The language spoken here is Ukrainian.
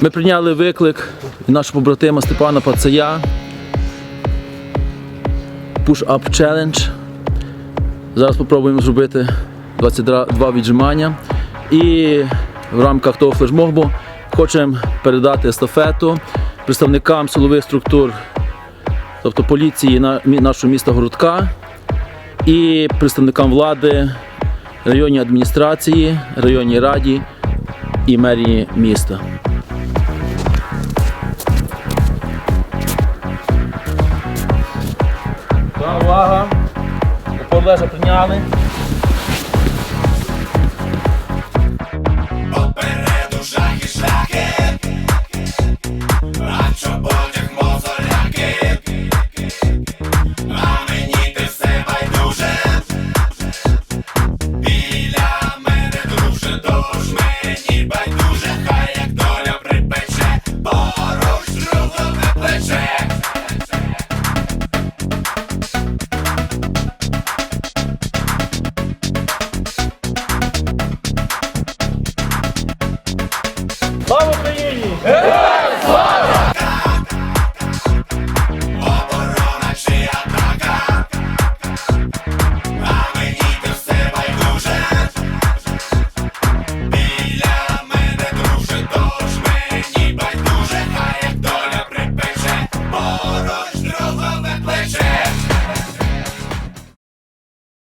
Ми прийняли виклик від нашого побратима Степана Пацая. Push-up challenge. Зараз спробуємо зробити 22 віджимання. І в рамках того флешмобу хочемо передати естафету представникам силових структур, тобто поліції нашого міста Городка і представникам влади, районній адміністрації, районній раді і мерії міста. лежа прийняли. Попереду шахи шляхи, а чоботях мозоляки, а мені ти все байдуже, дуже дожми. Слава Україні!